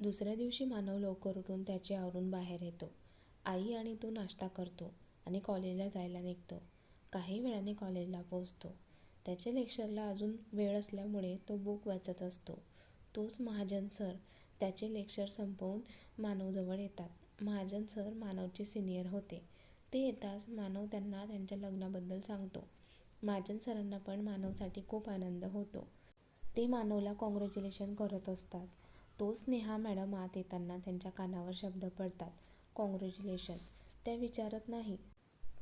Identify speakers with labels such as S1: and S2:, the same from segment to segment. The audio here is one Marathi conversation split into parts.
S1: दुसऱ्या दिवशी मानव लवकर उठून त्याचे आवरून बाहेर येतो. आई आणि तो नाश्ता करतो आणि कॉलेजला जायला निघतो. काही वेळाने कॉलेजला पोहोचतो. त्याच्या लेक्चरला अजून वेळ असल्यामुळे तो बुक वाचत असतो. तोच महाजन सर त्याचे लेक्चर संपवून मानवजवळ येतात. महाजन सर मानवचे सिनियर होते. ते येताच मानव त्यांना त्यांच्या लग्नाबद्दल सांगतो. महाजन सरांना पण मानवसाठी खूप आनंद होतो. ते मानवला कॉंग्रॅच्युलेशन करत असतात. तो स्नेहा मॅडम आत येताना त्यांच्या कानावर शब्द पडतात. कॉंग्रॅच्युलेशन त्या विचारत नाही.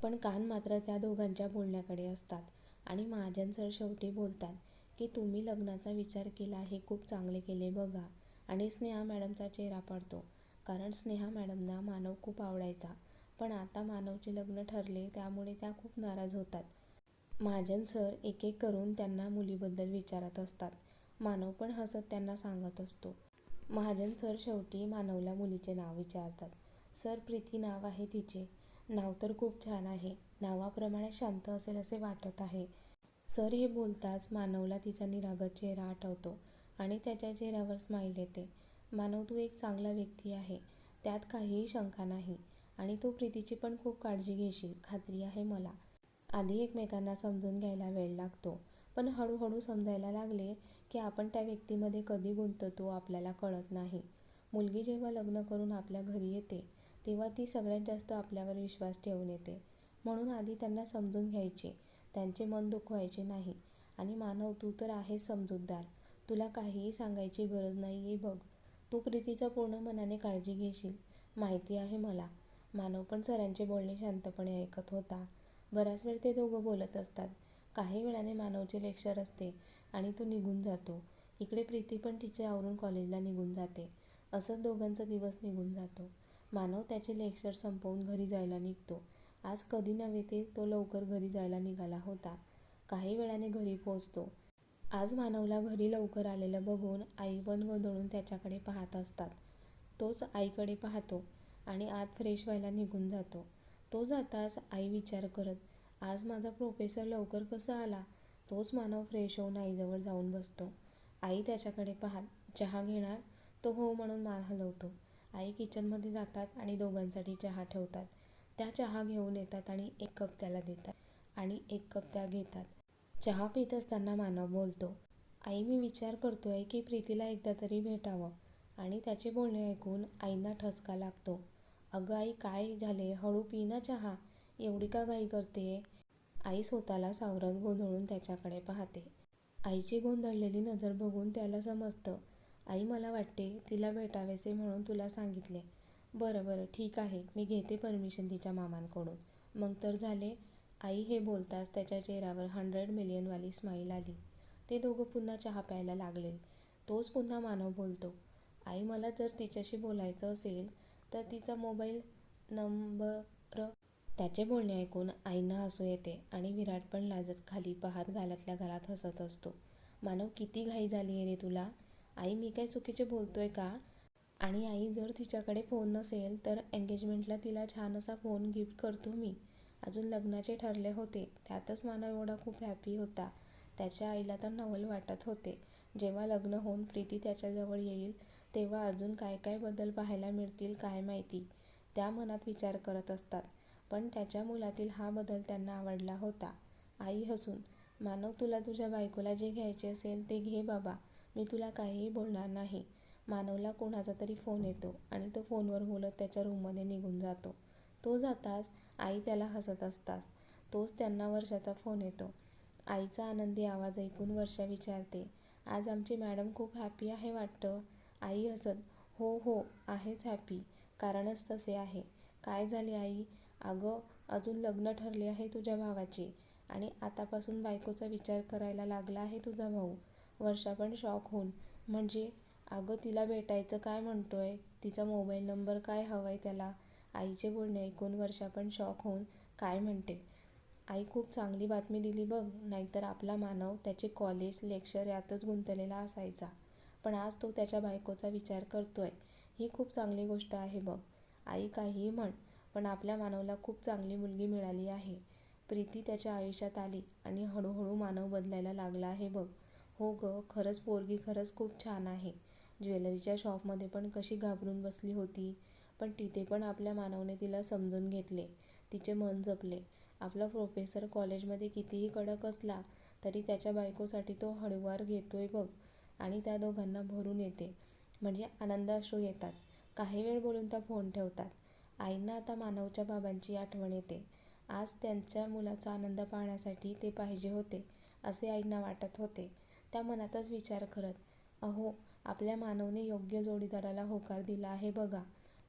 S1: पण कान मात्र त्या दोघांच्या बोलण्याकडे असतात. आणि महाजन सर शेवटी बोलतात की तुम्ही लग्नाचा विचार केला हे खूप चांगले केले बघा आणि स्नेहा मॅडमचा चेहरा पडतो. कारण स्नेहा मॅडमना मानव खूप आवडायचा. पण आता मानवचे लग्न ठरले त्यामुळे त्या खूप नाराज होतात. महाजन सर एक एक करून त्यांना मुलीबद्दल विचारत असतात. मानव पण हसत त्यांना सांगत असतो. महाजन सर शेवटी मानवला मुलीचे नाव विचारतात. सर प्रीती नाव आहे तिचे. नाव तर खूप छान आहे. नावाप्रमाणे शांत असेल असे वाटत आहे. सर हे बोलताच मानवला तिचा निरागत चेहरा आठवतो आणि त्याच्या चेहऱ्यावर स्माईल येते. मानव तू एक चांगला व्यक्ती आहे. त्यात काहीही शंका नाही. आणि तू प्रीतीची पण खूप काळजी घेशील खात्री आहे मला. आधी एकमेकांना समजून घ्यायला वेळ लागतो. पण हळूहळू समजायला लागले की आपण त्या व्यक्तीमध्ये कधी गुंततो आपल्याला कळत नाही. मुलगी जेव्हा लग्न करून आपल्या घरी येते तेव्हा ती सगळ्यात जास्त आपल्यावर विश्वास ठेवून येते. म्हणून आधी त्यांना समजून घ्यायचे. त्यांचे मन दुखवायचे नाही. आणि मानव तू तर आहेस समजूतदार. तुला काहीही सांगायची गरज नाही आहे बघ. तू प्रीतीचा पूर्ण मनाने काळजी घेशील माहिती आहे मला. मानव पण सरांचे बोलणे शांतपणे ऐकत होता. बराच वेळ ते दोघं बोलत असतात. काही वेळाने मानवचे लेक्चर असते आणि तो निघून जातो. इकडे प्रीती पण तिचे आवरून कॉलेजला निघून जाते. असंच दोघांचा दिवस निघून जातो. मानव त्याचे लेक्चर संपवून घरी जायला निघतो. आज कधी नव्हे ते तो लवकर घरी जायला निघाला होता. काही वेळाने घरी पोहोचतो. आज मानवला घरी लवकर आलेलं बघून आई पण गोंधळून त्याच्याकडे पाहत असतात. तोच आईकडे पाहतो आणि आत फ्रेश व्हायला निघून जातो. तो जाताच आई विचार करत आज माझा प्रोफेसर लवकर कसा आला? तोच मानव फ्रेश होऊन आईजवळ जाऊन बसतो. आई त्याच्याकडे पाहात चहा घेणार? तो हो म्हणून मान हलवतो. आई किचनमध्ये जातात आणि दोघांसाठी चहा ठेवतात. त्या चहा घेऊन येतात आणि एक कप त्याला देतात. आणि एक कप त्या घेतात. चहा पीत असताना मानव बोलतो. आई मी विचार करतोय की प्रीतीला एकदा तरी भेटावं. आणि त्याचे बोलणे ऐकून आईंना ठसका लागतो. अगं आई काय झाले हळू पी ना चहा. एवढी का घाई करते आई स्वतःला सावरत गोंधळून त्याच्याकडे पाहते. आईची गोंधळलेली नजर बघून त्याला समजतं. आई मला वाटते तिला भेटावेसे म्हणून तुला सांगितले. बरं बरं ठीक आहे मी घेते परमिशन तिच्या मामांकडून. मग तर झाले. आई हे बोलताच त्याच्या चेहऱ्यावर हंड्रेड मिलियनवाली स्माईल आली. ते दोघं पुन्हा चहा प्यायला लागले. तोच पुन्हा मानव बोलतो. आई मला जर तिच्याशी बोलायचं असेल तर तिचा मोबाईल नंबर. त्याचे बोलणे ऐकून आईंना हसू येते आणि विराट पण लाजत खाली पाहत घालातल्या घरात हसत असतो. मानव किती घाई झाली आहे रे तुला? आई मी काय चुकीचे बोलतोय का? आणि आई जर तिच्याकडे फोन नसेल तर एंगेजमेंटला तिला छान असा फोन गिफ्ट करतो मी. अजून लग्नाचे ठरले होते त्यातच मानव एवढा खूप हॅपी होता. त्याच्या आईला तर नवल वाटत होते. जेव्हा लग्न होऊन प्रीती त्याच्याजवळ येईल तेव्हा अजून काय काय बदल पाहायला मिळतील काय माहिती. त्या मनात विचार करत असतात. पण त्याच्या मुलातील हा बदल त्यांना आवडला होता. आई हसून मानव तुला तुझ्या बायकोला जे घ्यायचे असेल ते घे बाबा मी तुला काहीही बोलणार नाही. मानवला कोणाचा तरी फोन येतो आणि तो फोनवर बोलत त्याच्या रूममध्ये निघून जातो. तो जाताच आई त्याला हसत असतास तोच त्यांना वर्षाचा फोन येतो. आईचा आनंदी आवाज ऐकून वर्षा विचारते आज आमची मॅडम खूप हॅपी आहे वाटतं? आई हसत हो हो आहेच हॅपी. कारणच तसे आहे. काय झाले आई? अगं अजून लग्न ठरले आहे तुझ्या भावाचे आणि आतापासून बायकोचा विचार करायला लागला आहे तुझा भाऊ. वर्षा पण शॉक होऊन म्हणजे? अगं तिला भेटायचं काय म्हणतोय? तिचा मोबाईल नंबर काय हवाय त्याला? आईचे बोलणे ऐकून वर्षा पण शॉक होऊन काय म्हणते? आई खूप चांगली बातमी दिली बघ नाहीतर आपला मानव त्याचे कॉलेज, लेक्चर यातच गुंतलेला असायचा. पण आज तो त्याच्या बायकोचा विचार करतोय ही खूप चांगली गोष्ट आहे बघ. आई काहीही म्हण पण आपल्या मानवला खूप चांगली मुलगी मिळाली आहे. प्रीती त्याच्या आयुष्यात आली आणि हळूहळू मानव बदलायला लागला आहे बघ. हो गं खरंच पोरगी खरंच खूप छान आहे. ज्वेलरीच्या शॉपमध्ये पण कशी घाबरून बसली होती पण तिथे पण आपल्या मानवने तिला समजून घेतले तिचे मन जपले आपला प्रोफेसर कॉलेजमध्ये कितीही कडक असला तरी त्याच्या बायकोसाठी तो हळूवार घेतोय बघ आणि त्या दोघांना भरून येते म्हणजे आनंदाश्रू येतात काही वेळ बोलून त्या फोन ठेवतात आईंना आता मानवच्या बाबांची आठवण येते. आज त्यांच्या मुलाचा आनंद पाहण्यासाठी ते पाहिजे होते असे आईंना वाटत होते. त्या मनातच विचार करत अहो आपल्या मानवने योग्य जोडीदाराला होकार दिला आहे बघा.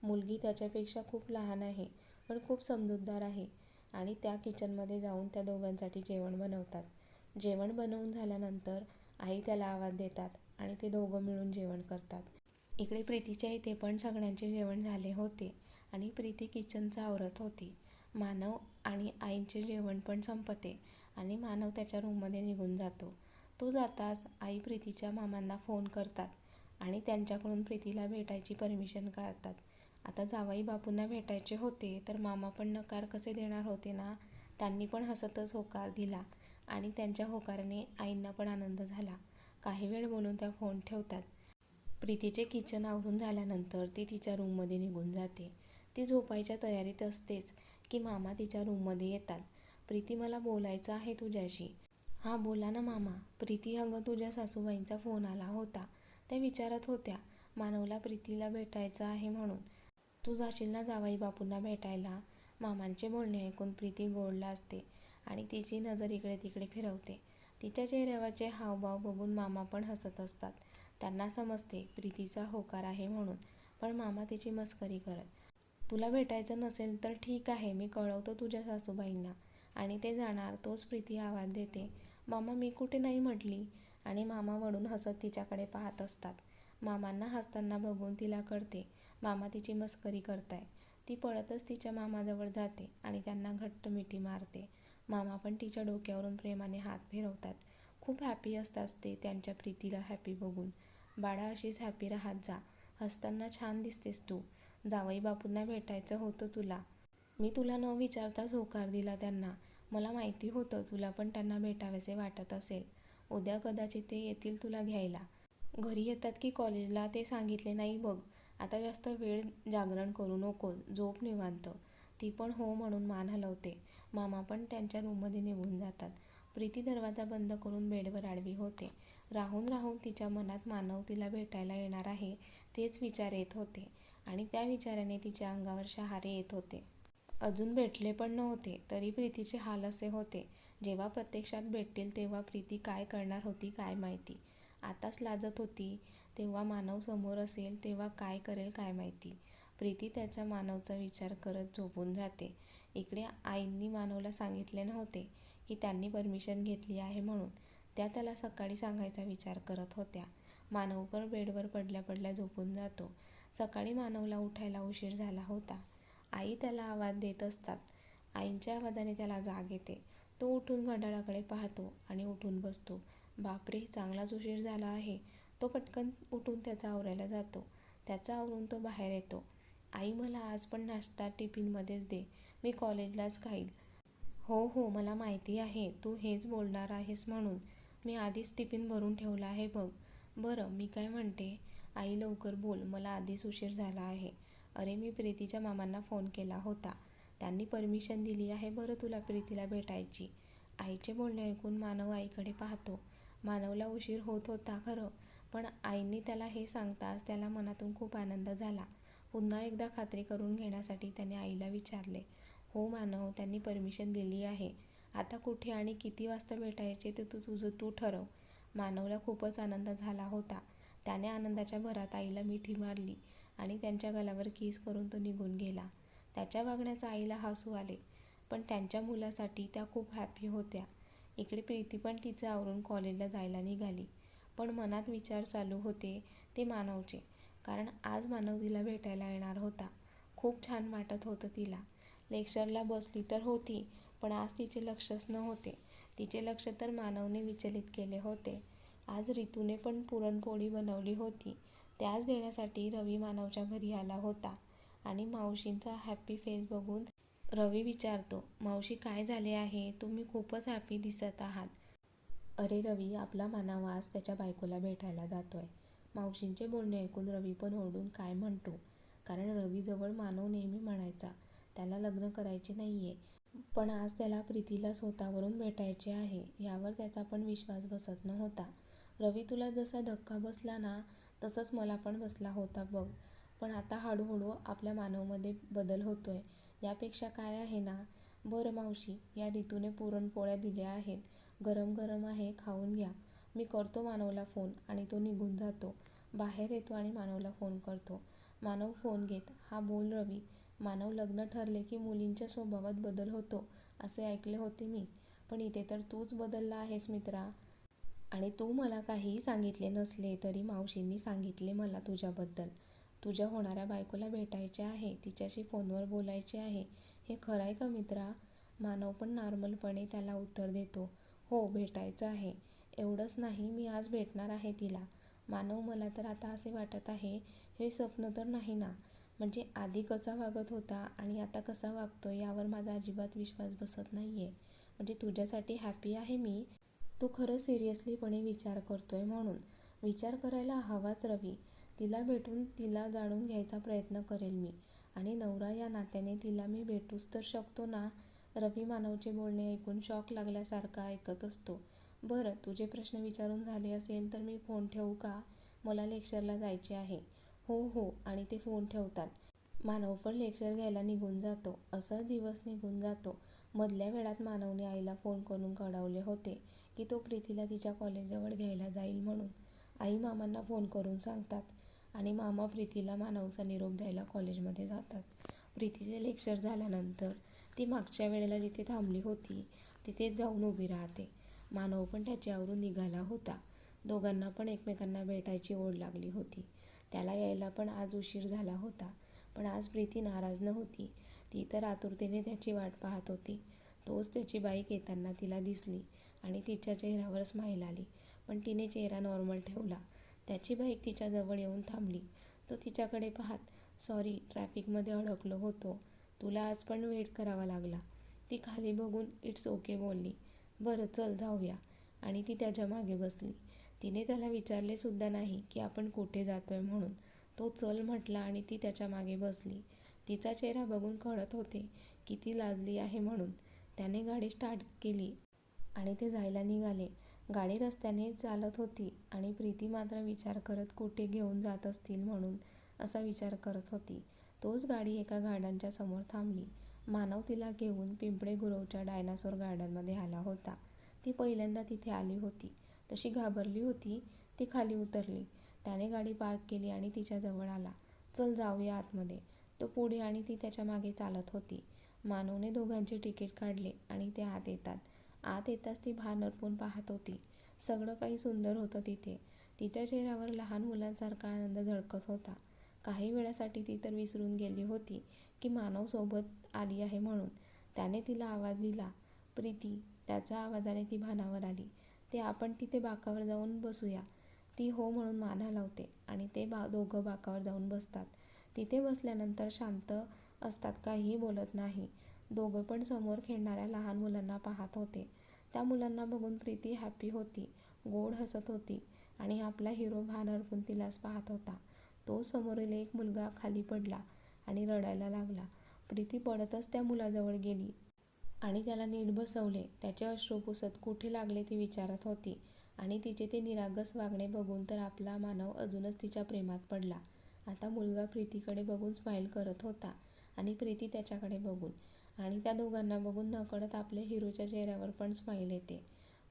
S1: मुलगी त्याच्यापेक्षा खूप लहान आहे पण खूप समजूतदार आहे आणि त्या किचनमध्ये जाऊन त्या दोघांसाठी जेवण बनवतात. जेवण बनवून झाल्यानंतर आई त्याला आवाज देतात आणि ते दोघं मिळून जेवण करतात. इकडे प्रीतीच्या इथे पण सगळ्यांचे जेवण झाले होते. आणि प्रीती किचनचा आवरत होती. मानव आणि आईंचे जेवण पण संपते आणि मानव त्याच्या रूममध्ये निघून जातो. तो जाताच आई प्रीतीच्या मामांना फोन करतात आणि त्यांच्याकडून प्रीतीला भेटायची परमिशन काढतात. आता जावाई बापूंना भेटायचे होते तर मामा पण नकार कसे देणार होते ना? त्यांनी पण हसतच होकार दिला आणि त्यांच्या होकाराने आईंना पण आनंद झाला. काही वेळ बोलून त्या फोन ठेवतात. प्रीतीचे किचन आवरून झाल्यानंतर ती तिच्या रूममध्ये निघून जाते. ती झोपायच्या तयारीत असतेच की मामा तिच्या रूममध्ये येतात. प्रीती मला बोलायचं आहे तुझ्याशी. हा बोला ना मामा. प्रीती अगं तुझ्या सासूबाईंचा फोन आला होता. त्या विचारत होत्या मानवला प्रीतीला भेटायचं आहे म्हणून. तू जाशील ना जावाई बापूंना भेटायला? मामांचे बोलणे ऐकून प्रीती गोडला असते आणि तिची नजर इकडे तिकडे फिरवते. तिच्या चेहऱ्यावरचे हावभाव बघून मामा पण हसत असतात. त्यांना समजते प्रीतीचा होकार आहे म्हणून पण मामा तिची मस्करी करत तुला भेटायचं नसेल तर ठीक आहे मी कळवतो तुझ्या सासूबाईंना. आणि ते जाणार तोच प्रीती आवाज देते. मामा मी कुठे नाही म्हटली. आणि मामा वळून हसत तिच्याकडे पाहत असतात. मामांना हसताना बघून तिला कळते मामा तिची मस्करी करताय. ती पळतच तिच्या मामाजवळ जाते आणि त्यांना घट्ट मिठी मारते. मामा पण तिच्या डोक्यावरून प्रेमाने हात फिरवतात. खूप हॅपी असतात ते त्यांच्या प्रीतीला हॅपी बघून. बाळा अशीच हॅपी राहत जा. हसताना छान दिसतेस तू. जावई बापूंना भेटायचं होतं तुला. मी तुला न विचारताच होकार दिला त्यांना. मला माहिती होतं तुला पण त्यांना भेटावेसे वाटत असेल. उद्या कदाचित ते येतील तुला घ्यायला. घरी येतात की कॉलेजला ते सांगितले नाही बघ. आता जास्त वेळ जागरण करू नको झोप निवांत. ती पण हो म्हणून मान हलवते. मामा पण त्यांच्या रूममध्ये निघून जातात. प्रीती दरवाजा बंद करून बेडवर आडवी होते. राहून राहून तिच्या मनात मानव तिला भेटायला येणार आहे तेच विचार येत होते. आणि त्या विचाराने तिच्या अंगावर शहारे येत होते. अजून भेटले पण नव्हते तरी प्रीतीचे हाल असे होते. जेव्हा प्रत्यक्षात भेटतील तेव्हा प्रीती काय करणार होती काय माहिती. आताच लाजत होती तेव्हा मानव समोर असेल तेव्हा काय करेल काय माहिती. प्रीती त्याचा मानवचा विचार करत झोपून जाते. इकडे आईंनी मानवला सांगितले नव्हते की त्यांनी परमिशन घेतली आहे म्हणून. त्या त्याला सकाळी सांगायचा विचार करत होत्या. मानव पण बेडवर पडल्या पडल्या झोपून जातो. सकाळी मानवला उठायला उशीर झाला होता. आई त्याला आवाज देत असतात. आईंच्या आवाजाने त्याला जाग येते. तो उठून घड्याळाकडे पाहतो आणि उठून बसतो. बापरे चांगलाच उशीर झाला आहे. तो पटकन उठून त्याचा आवरायला जातो. त्याचा आवरून तो बाहेर येतो. आई मला आज पण नाश्ता टिफिनमध्येच दे. मी कॉलेजलाच खाईल हो हो मला माहिती आहे. तू हेच बोलणार आहेस म्हणून. मी आधीच टिफिन भरून ठेवला आहे बघ. बरं मी काय म्हणते? आई लवकर बोल मला आधीच उशीर झाला आहे. अरे मी प्रीतीच्या मामांना फोन केला होता. त्यांनी परमिशन दिली आहे बरं तुला प्रीतीला भेटायची. आईचे बोलणे ऐकून मानव आईकडे पाहतो. मानवला उशीर होत होता खरं पण आईने त्याला हे सांगताच त्याला मनातून खूप आनंद झाला. पुन्हा एकदा खात्री करून घेण्यासाठी त्याने आईला विचारले. हो मानव त्यांनी परमिशन दिली आहे. आता कुठे आणि किती वाजता भेटायचे ते तू तुझं तू ठरव. मानवला खूपच आनंद झाला होता. त्याने आनंदाच्या भरात आईला मिठी मारली आणि त्यांच्या गलावर किस करून तो निघून गेला. त्याच्या वागण्याचा आईला हसू आले पण त्यांच्या मुलासाठी त्या खूप हॅपी होत्या. इकडे प्रीती पण तिचं आवरून कॉलेजला जायला निघाली. पण मनात विचार चालू होते ते मानवचे कारण आज मानव तिला भेटायला येणार होता. खूप छान वाटत होतं तिला. लेक्चरला बसली तर होती पण आज तिचे लक्षच नव्हते. तिचे लक्ष तर मानवने विचलित केले होते. आज रितूने पण पुरणपोळी बनवली होती. त्याच देण्यासाठी रवी मानवच्या घरी आला होता आणि मावशींचा हॅपी फेस बघून रवी विचारतो मावशी काय झाले आहे? तुम्ही खूपच हॅपी दिसत आहात. अरे रवी आपला मानव आज त्याच्या बायकोला भेटायला जातोय. मावशींचे बोलणे ऐकून रवी पण ओरडून काय म्हणतो? कारण रवीजवळ मानव नेहमी म्हणायचा त्याला लग्न करायचे नाही आहे पण आज त्याला प्रीतीला स्वतःवरून भेटायचे आहे यावर त्याचा पण विश्वास बसत नव्हता. रवी तुला जसा धक्का बसला ना तसंच मला पण बसला होता बघ. पण आता हळूहळू आपल्या मानवमध्ये बदल होतोय. यापेक्षा काय आहे ना? बरं मावशी या ऋतूने पुरणपोळ्या दिल्या आहेत. गरम गरम आहे खाऊन घ्या. मी करतो मानवला फोन आणि तो निघून जातो. बाहेर येतो आणि मानवला फोन करतो. मानव फोन घेत हा बोल रवी. मानव लग्न ठरले की मुलींच्या स्वभावात बदल होतो असे ऐकले होते मी. पण इथे तर तूच बदलला आहेस मित्रा. आणि तू मला काहीही सांगितले नसले तरी मावशींनी सांगितले मला तुझ्याबद्दल. तुझ्या होणाऱ्या बायकोला भेटायचे आहे तिच्याशी फोनवर बोलायचे आहे. हे खरं आहे का मित्रा? मानव पण नॉर्मलपणे त्याला उत्तर देतो. हो भेटायचं आहे. एवढंच नाही मी आज भेटणार आहे तिला. मानव मला तर आता असे वाटत आहे हे स्वप्न तर नाही ना? म्हणजे आधी कसा वागत होता आणि आता कसा वागतो यावर माझा अजिबात विश्वास बसत नाही आहे म्हणजे तुझ्यासाठी हॅपी आहे मी. तू खरं सिरियसलीपणे विचार करतोय म्हणून. विचार करायला हवाच रवी. तिला भेटून तिला जाणून घ्यायचा प्रयत्न करेल मी. आणि नवरा या नात्याने तिला मी भेटूच तर शकतो ना? रवी मानवचे बोलणे ऐकून शॉक लागल्यासारखा ऐकत असतो. बरं तुझे प्रश्न विचारून झाले असेल तर मी फोन ठेवू का? मला लेक्चरला जायचे आहे. हो हो आणि ते फोन ठेवतात. मानव पण लेक्चर घ्यायला निघून जातो. असा दिवस निघून जातो. मधल्या वेळात मानवने आईला फोन करून कळवले होते. की तो प्रीतीला तिच्या कॉलेजजवळ घ्यायला जाईल म्हणून. आई मामांना फोन करून सांगतात आणि मामा प्रीतीला मानवचा निरोप द्यायला कॉलेजमध्ये जातात. प्रीतीचे लेक्चर झाल्यानंतर ती मागच्या वेळेला जिथे थांबली होती तिथेच जाऊन उभी राहते. मानव पण त्याच्यावरून निघाला होता. दोघांना पण एकमेकांना भेटायची ओढ लागली होती. त्याला यायला पण आज उशीर झाला होता. पण आज प्रीती नाराज नव्हती. ती तर आतुरतेने त्याची वाट पाहत होती. तोच त्याची बाईक येताना तिला दिसली. आणि तिच्या चेहऱ्यावर स्माईल आली. पण तिने चेहरा नॉर्मल ठेवला. त्याची बाईक तिच्याजवळ येऊन थांबली. तो तिच्याकडे पाहत सॉरी ट्रॅफिकमध्ये अडकलो होतो. तुला आज पण वेट करावा लागला. ती खाली बघून इट्स ओके बोलली. बरं चल जाऊया. आणि ती त्याच्यामागे बसली. तिने त्याला विचारले सुद्धा नाही की आपण कुठे जातोय म्हणून. तो चल म्हटला आणि ती त्याच्यामागे बसली. तिचा चेहरा बघून कळत होते की ती लाजली आहे म्हणून. त्याने गाडी स्टार्ट केली. आणि ते जायला निघाले. गाडी रस्त्याने चालत होती आणि प्रीती मात्र विचार करत कुठे घेऊन जात असतील म्हणून असा विचार करत होती. तोच गाडी एका गार्डनच्या समोर थांबली. मानव तिला घेऊन पिंपळे गुरवच्या डायनासोर गार्डनमध्ये आला होता. ती पहिल्यांदा तिथे आली होती. तशी घाबरली होती ती खाली उतरली. त्याने गाडी पार्क केली आणि तिच्याजवळ आला. चल जाऊया आतमध्ये. तो पुढे आणि ती त्याच्यामागे चालत होती. मानवने दोघांचे तिकीट काढले आणि ते आत येतात. आत येताच ती भान अर्पून पाहत होती. सगळं काही सुंदर होतं तिथे. तिच्या चेहऱ्यावर लहान मुलांसारखा आनंद झळकत होता. काही वेळासाठी ती तर विसरून गेली होती की मानव सोबत आली आहे म्हणून. त्याने तिला आवाज दिला. प्रीती त्याच्या आवाजाने ती भानावर आली. ते आपण तिथे बाकावर जाऊन बसूया. ती हो म्हणून मान हलवते आणि ते बा दोघं बाकावर जाऊन बसतात. तिथे बसल्यानंतर शांत असतात काहीही बोलत नाही. दोघं पण समोर खेळणाऱ्या लहान मुलांना पाहत होते. त्या मुलांना बघून प्रीती हॅपी होती गोड हसत होती आणि आपला हिरो भान अडकून तिलाच पाहत होता. तो समोरील एक मुलगा खाली पडला आणि रडायला लागला. प्रीती पडतच त्या मुलाजवळ गेली आणि त्याला नीट बसवले. त्याचे अश्रू पुसत कुठे लागले ती विचारत होती आणि तिचे ते निरागस वागणे बघून तर आपला मानव अजूनच तिच्या प्रेमात पडला. आता मुलगा प्रीतीकडे बघून स्माईल करत होता आणि प्रीती त्याच्याकडे बघून आणि त्या दोघांना बघून नकळत आपल्या हिरोच्या चेहऱ्यावर पण स्माईल येते.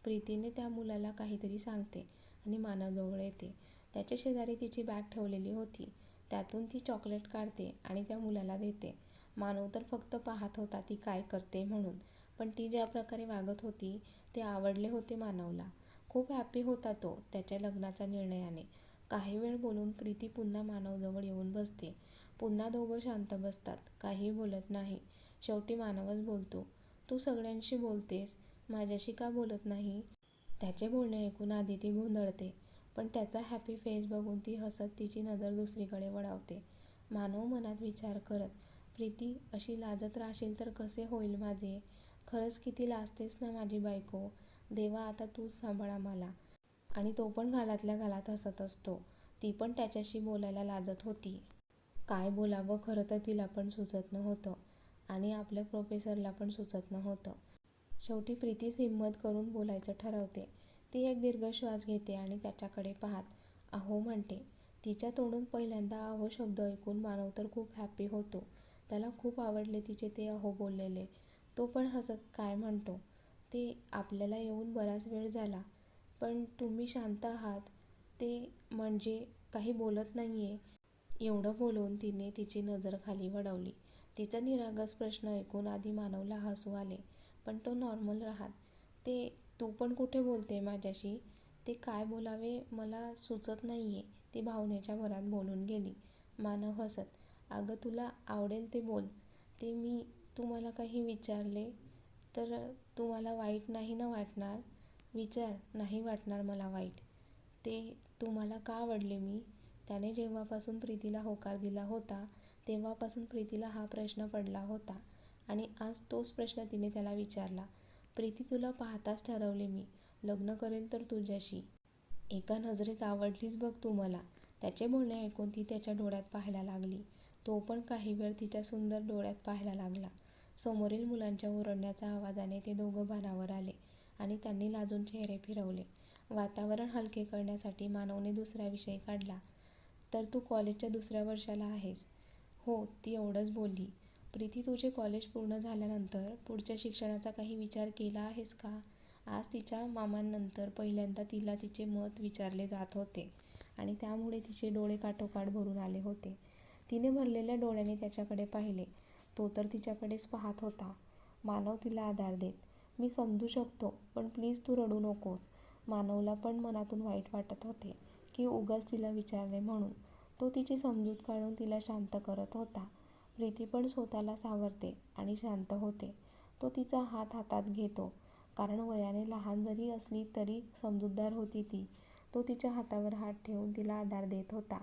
S1: प्रीतीने त्या मुलाला काहीतरी सांगते आणि मानवजवळ येते. त्याच्या शेजारी तिची बॅग ठेवलेली होती. त्यातून ती चॉकलेट काढते आणि त्या मुलाला देते. मानव तर फक्त पाहत होता ती काय करते म्हणून. पण ती ज्या प्रकारे वागत होती ते आवडले होते मानवला. खूप हॅपी होता तो त्याच्या लग्नाच्या निर्णयाने. काही वेळ बोलून प्रीती पुन्हा मानवजवळ येऊन बसते. पुन्हा दोघं शांत बसतात. काही बोलत नाही. शेवटी मानवच बोलतो. तू सगळ्यांशी बोलतेस माझ्याशी का बोलत नाही? त्याचे बोलणे ऐकून आधी ती गोंधळते पण त्याचा हॅपी फेस बघून ती हसत तिची नजर दुसरीकडे वळवते. मानव मनात विचार करत प्रीती अशी लाजत राहशील तर कसे होईल माझे? खरंच किती लाजतेस ना माझी बायको. देवा आता तूच सांभाळा मला. आणि तो पण घालातल्या घालात हसत असतो. ती पण त्याच्याशी बोलायला लाजत होती. काय बोलावं खरं तर तिला पण सुचत नव्हतं. आणि आपल्या प्रोफेसरला पण सुचत नव्हतं. शेवटी प्रीतीच हिंमत करून बोलायचं ठरवते. ती एक दीर्घ श्वास घेते आणि त्याच्याकडे पाहत अहो म्हणते तिच्या तोंडून पहिल्यांदा अहो शब्द ऐकून मानव तर खूप हॅपी होतो. त्याला खूप आवडले तिचे ते अहो बोललेले. तो पण हसत काय म्हणतो ते आपल्याला येऊन बराच वेळ झाला पण तुम्ही शांत आहात. ते म्हणजे काही बोलत नाही आहे एवढं बोलून तिने तिची नजर खाली वडवली तिचा निरागस प्रश्न ऐकून आधी मानवला हसू आले पण तो नॉर्मल राहत. ते तू पण कुठे बोलते माझ्याशी? ते काय बोलावे मला सुचत नाही आहे ती भावनेच्या भरात बोलून गेली. मानव हसत अगं तुला आवडेल ते बोल. ते मी तू मला काही विचारले तर तू मला वाईट नाही ना वाटणार? विचार नाही वाटणार मला वाईट. ते तुम्हाला का आवडले मी? त्याने जेव्हापासून प्रीतीला होकार दिला होता तेव्हापासून प्रीतीला हा प्रश्न पडला होता आणि आज तोच प्रश्न तिने त्याला विचारला. प्रीती तुला पाहताच ठरवले मी. लग्न करेल तर तुझ्याशी. एका नजरेत आवडलीच बघ तू मला. त्याचे बोलणे ऐकून ती त्याच्या डोळ्यात पाहायला लागली. तो पण काही वेळ तिच्या सुंदर डोळ्यात पाहायला लागला. समोरील मुलांच्या ओरडण्याच्या आवाजाने ते दोघं भानावर आले आणि त्यांनी लाजून चेहरे फिरवले. वातावरण हलके करण्यासाठी मानवने दुसरा विषय काढला. तर तू कॉलेजच्या दुसऱ्या वर्षाला आहेस. हो ती एवढंच बोलली. प्रीती तुझे कॉलेज पूर्ण झाल्यानंतर पुढच्या शिक्षणाचा काही विचार केला आहेस का? आज तिच्या मामांनंतर पहिल्यांदा तिला तिचे मत विचारले जात होते आणि त्यामुळे तिचे डोळे काठोकाठ भरून आले होते. तिने भरलेल्या डोळ्याने त्याच्याकडे पाहिले. तो तर तिच्याकडेच पाहत होता. मानव तिला आधार देत. मी समजू शकतो पण प्लीज तू रडू नकोस. मानवला पण मनातून वाईट वाटत होते की उगाच तिला विचारले म्हणून. तो तिची समजूत काढून तिला शांत करत होता. प्रीती पण स्वतःला सावरते आणि शांत होते. तो तिचा हात हातात घेतो. कारण वयाने लहान जरी असली तरी समजूतदार होती ती. तो तिच्या हातावर हात ठेवून तिला आधार देत होता.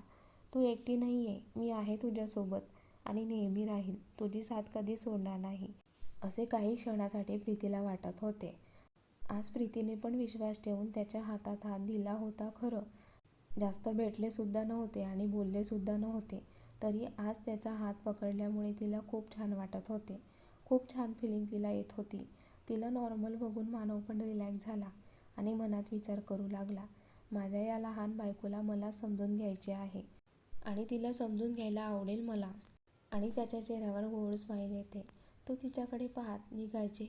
S1: तू एकटी नाही आहे मी आहे तुझ्यासोबत आणि नेहमी राहील तुझी साथ कधी सोडणार नाही. असे काही क्षणासाठी प्रीतीला वाटत होते. आज प्रीतीने पण विश्वास ठेवून त्याच्या हातात हात दिला होता खरं. जास्त भेटलेसुद्धा नव्हते आणि बोललेसुद्धा नव्हते. तरी आज त्याचा हात पकडल्यामुळे तिला खूप छान वाटत होते. खूप छान फिलिंग तिला येत होती. तिला नॉर्मल बघून मानव पण रिलॅक्स झाला आणि मनात विचार करू लागला माझ्या या लहान बायकोला मला समजून घ्यायचे आहे आणि तिला समजून घ्यायला आवडेल मला. आणि त्याच्या चेहऱ्यावर गोड स्माईल येते. तो तिच्याकडे पाहत निघायचे?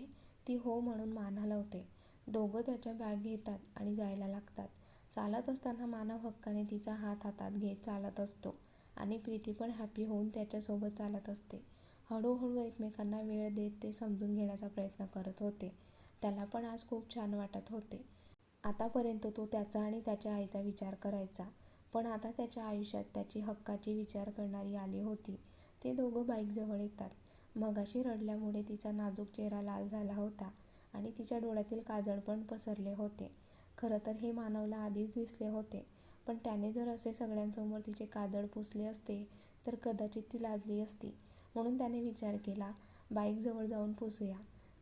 S1: ती हो म्हणून मान हलवते. दोघं त्याच्या बॅग घेतात आणि जायला लागतात. चालत असताना मानव हक्काने तिचा हात हातात घेत चालत असतो आणि प्रीती पण हॅपी होऊन त्याच्यासोबत चालत असते. हळूहळू एकमेकांना वेळ देत ते समजून घेण्याचा प्रयत्न करत होते. त्याला पण आज खूप छान वाटत होते. आतापर्यंत तो त्याचा आणि त्याच्या आईचा विचार करायचा. पण आता त्याच्या आयुष्यात त्याची हक्काची विचार करणारी आली होती. ते दोघं बाईकजवळ येतात. मगाशी रडल्यामुळे तिचा नाजूक चेहरा लाल झाला होता आणि तिच्या डोळ्यातील काजळ पण पसरले होते. खरं तर हे मानवला आधीच दिसले होते. पण त्याने जर असे सगळ्यांसमोर तिचे काजळ पुसले असते तर कदाचित ती लाजली असती. म्हणून त्याने विचार केला बाईकजवळ जाऊन पुसूया.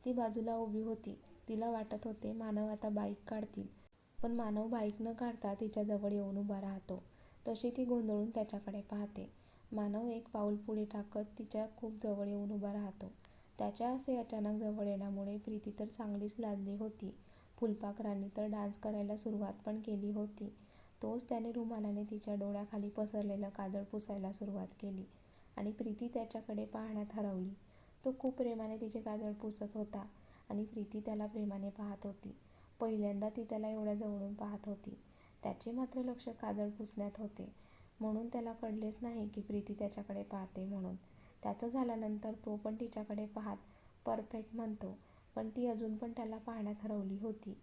S1: ती बाजूला उभी होती. तिला वाटत होते मानव आता बाईक काढतील. पण मानव बाईक न काढता तिच्याजवळ येऊन उभा राहतो. तशी ती गोंधळून त्याच्याकडे पाहते. मानव एक पाऊल पुढे टाकत तिच्या खूप जवळ येऊन उभा राहतो. त्याच्या असे अचानक जवळ येण्यामुळे प्रीती तर चांगलीच लाजली होती. फुलपाखरांनी तर डान्स करायला सुरुवात पण केली होती. तोच त्याने रुमालाने तिच्या डोळ्याखाली पसरलेलं काजळ पुसायला सुरुवात केली आणि प्रीती त्याच्याकडे पाहण्यात हरवली. तो खूप प्रेमाने तिचे काजळ पुसत होता आणि प्रीती त्याला प्रेमाने पाहत होती. पहिल्यांदा ती त्याला एवढ्या जवळून पाहत होती. त्याचे मात्र लक्ष काजळ पुसण्यात होते. म्हणून त्याला कळलेच नाही की प्रीती त्याच्याकडे पाहते म्हणून. त्याचं झाल्यानंतर तो पण तिच्याकडे पाहत परफेक्ट म्हणतो. पण ती अजून पण त्याला पाहण्यात हरवली होती.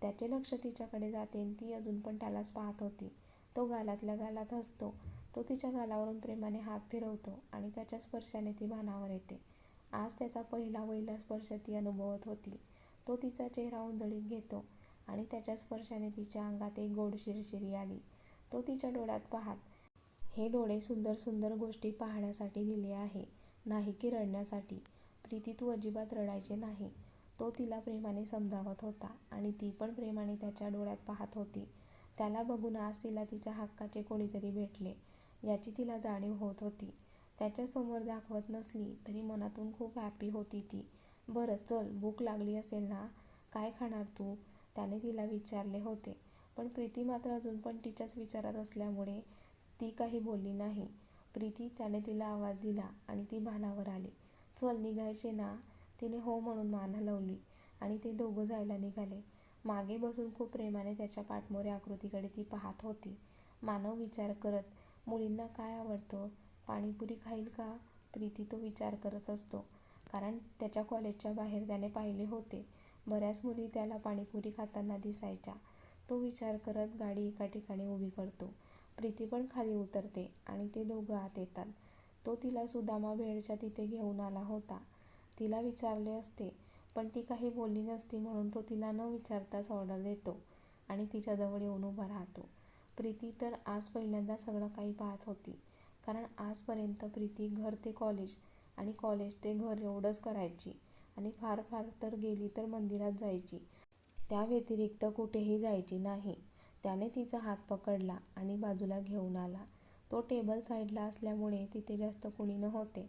S1: त्याचे लक्ष तिच्याकडे जाते आणि ती अजून पण त्यालाच पाहत होती. तो गालातल्या गालात हसतो. तो तिच्या गालावरून प्रेमाने हात फिरवतो आणि त्याच्या स्पर्शाने ती भानावर येते. आज त्याचा पहिला वहिला स्पर्श ती अनुभवत होती. तो तिचा चेहरा उंजळीत घेतो आणि त्याच्या स्पर्शाने तिच्या अंगात एक गोड शिरशिरी आली. तो तिच्या डोळ्यात पाहत हे डोळे सुंदर सुंदर गोष्टी पाहण्यासाठी दिले आहे नाही की रडण्यासाठी. प्रीती तू अजिबात रडायचे नाही. तो तिला प्रेमाने समजावत होता आणि ती पण प्रेमाने त्याच्या डोळ्यात पाहत होती. त्याला बघून आज तिला तिच्या हक्काचे कोणीतरी भेटले याची तिला जाणीव होत होती. त्याच्यासमोर दाखवत नसली तरी मनातून खूप हॅपी होती ती. बरं चल भूक लागली असेल ना? काय खाणार तू? त्याने तिला विचारले होते. पण प्रीती मात्र अजून पण तिच्याच विचारात असल्यामुळे ती काही बोलली नाही. प्रीती त्याने तिला आवाज दिला आणि ती भानावर आली. चल निघायचे ना? तिने हो म्हणून मान हलवली आणि ते दोघं जायला निघाले. मागे बसून खूप प्रेमाने त्याच्या पाठमोऱ्या आकृतीकडे ती पाहत होती. मानव विचार करत मुलींना काय आवडतं? पाणीपुरी खाईल का? प्रीती तो विचार करत असतो. कारण त्याच्या कॉलेजच्या बाहेर त्याने पाहिले होते. बऱ्याच मुली त्याला पाणीपुरी खाताना दिसायच्या. तो विचार करत गाडी एका ठिकाणी उभी करतो. प्रीती पण खाली उतरते आणि ते दोघं आत येतात. तो तिला सुदामा भेळच्या तिथे घेऊन आला होता. तिला विचारले असते पण ती काही बोलली नसती म्हणून तो तिला न विचारताच ऑर्डर देतो आणि तिच्याजवळ येऊन उभा राहतो. प्रीती तर आज पहिल्यांदा सगळं काही पाहत होती कारण आजपर्यंत प्रीती घर ते कॉलेज आणि कॉलेज ते घर एवढंच करायची आणि फार फार तर गेली तर मंदिरात जायची. त्या व्यतिरिक्त कुठेही जायची नाही. त्याने तिचा हात पकडला आणि बाजूला घेऊन आला. तो टेबल साईडला असल्यामुळे तिथे जास्त कुणी नव्हते.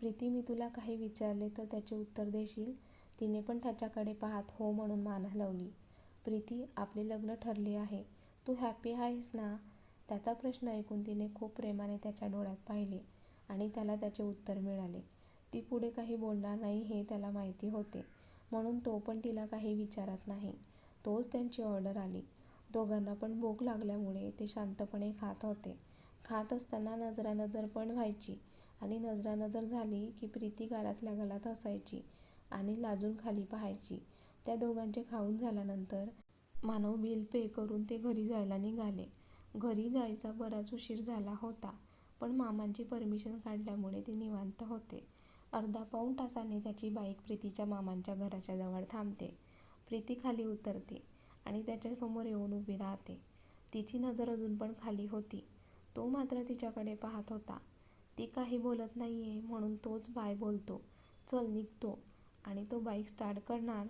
S1: प्रीती मी तुला काही विचारले तर त्याचे उत्तर देशील? तिने पण त्याच्याकडे पाहत हो म्हणून मान हलवली प्रीती आपले लग्न ठरले आहे. तू हॅपी आहेस ना? त्याचा प्रश्न ऐकून तिने खूप प्रेमाने त्याच्या डोळ्यात पाहिले आणि त्याला त्याचे उत्तर मिळाले. ती पुढे काही बोलणार नाही हे त्याला माहिती होते. म्हणून तो पण तिला काही विचारत नाही. तोच त्यांची ऑर्डर आली. दोघांना पण भूक लागल्यामुळे ते शांतपणे खात होते. खात असताना नजरानजर पण व्हायची. आणि नजरानजर झाली की प्रीती गालातल्या गालात हसायची आणि लाजून खाली पाहायची त्या दोघांचे खाऊन झाल्यानंतर मानव बिल पे करून ते घरी जायला निघाले. घरी जायचा बराच उशीर झाला होता पण मामांची परमिशन काढल्यामुळे ते निवांत होते. अर्धा पाऊण तासाने त्याची बाईक प्रीतीच्या मामांच्या घराच्या जवळ थांबते. प्रीती खाली उतरते आणि त्याच्यासमोर येऊन उभी राहते. तिची नजर अजून पण खाली होती. तो मात्र तिच्याकडे पाहत होता. ती काही बोलत नाही आहे म्हणून तोच बाय बोलतो. चल निघतो. आणि तो बाईक स्टार्ट करणार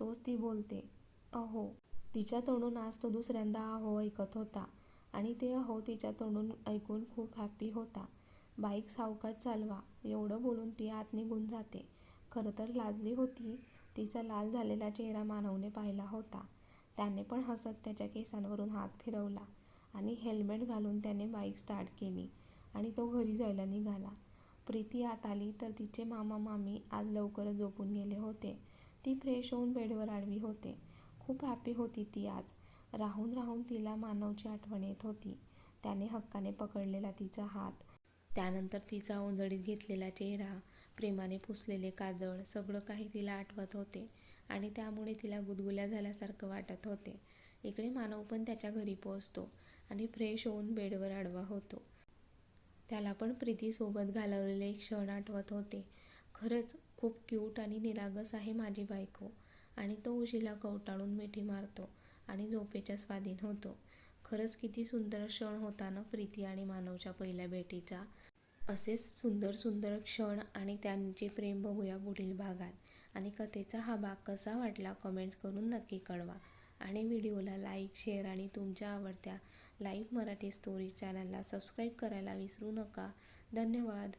S1: तोच ती बोलते अहो. तिच्या तोंडून आज तो दुसऱ्यांदा अहो ऐकत होता. आणि ते अहो तिच्या तोंडून ऐकून खूप हॅप्पी होता. बाईक सावकाश चालवा. एवढं बोलून ती आत निघून जाते. खरं तर लाजली होती. तिचा लाल झालेला चेहरा मानवने पाहिला होता. त्याने पण हसत त्याच्या केसांवरून हात फिरवला आणि हेल्मेट घालून त्याने बाईक स्टार्ट केली. आणि तो घरी जायला निघाला. प्रीती आत आली तर तिचे मामा मामी आज लवकरच झोपून गेले होते. ती फ्रेश होऊन बेडवर आडवी होते. खूप हॅपी होती ती आज. राहून राहून तिला मानवची आठवण येत होती. त्याने हक्काने पकडलेला तिचा हात त्यानंतर तिचा ओंजळीत घेतलेला चेहरा प्रेमाने पुसलेले काजळ सगळं काही तिला आठवत होते आणि त्यामुळे तिला गुदगुल्या झाल्यासारखं वाटत होते. इकडे मानव पण त्याच्या घरी पोहोचतो आणि फ्रेश होऊन बेडवर आडवा होतो. त्याला पण प्रीतीसोबत घालवलेले क्षण आठवत होते. खरंच खूप क्यूट आणि निरागस आहे माझी बायको. आणि तो उशीला कवटाळून मिठी मारतो आणि झोपेच्या स्वाधीन होतो. खरंच किती सुंदर क्षण होता ना प्रीती आणि मानवच्या पहिल्या भेटीचा. असेच सुंदर सुंदर क्षण आणि त्यांचे प्रेम बघूया पुढील भागात. आणि कथेचा हा भाग कसा वाटला कमेंट्स करून नक्की कळवा. आणि व्हिडिओला लाईक शेअर आणि तुमच्या आवडत्या लाईव्ह मराठी स्टोरी चॅनलला सबस्क्राईब करायला विसरू नका. धन्यवाद.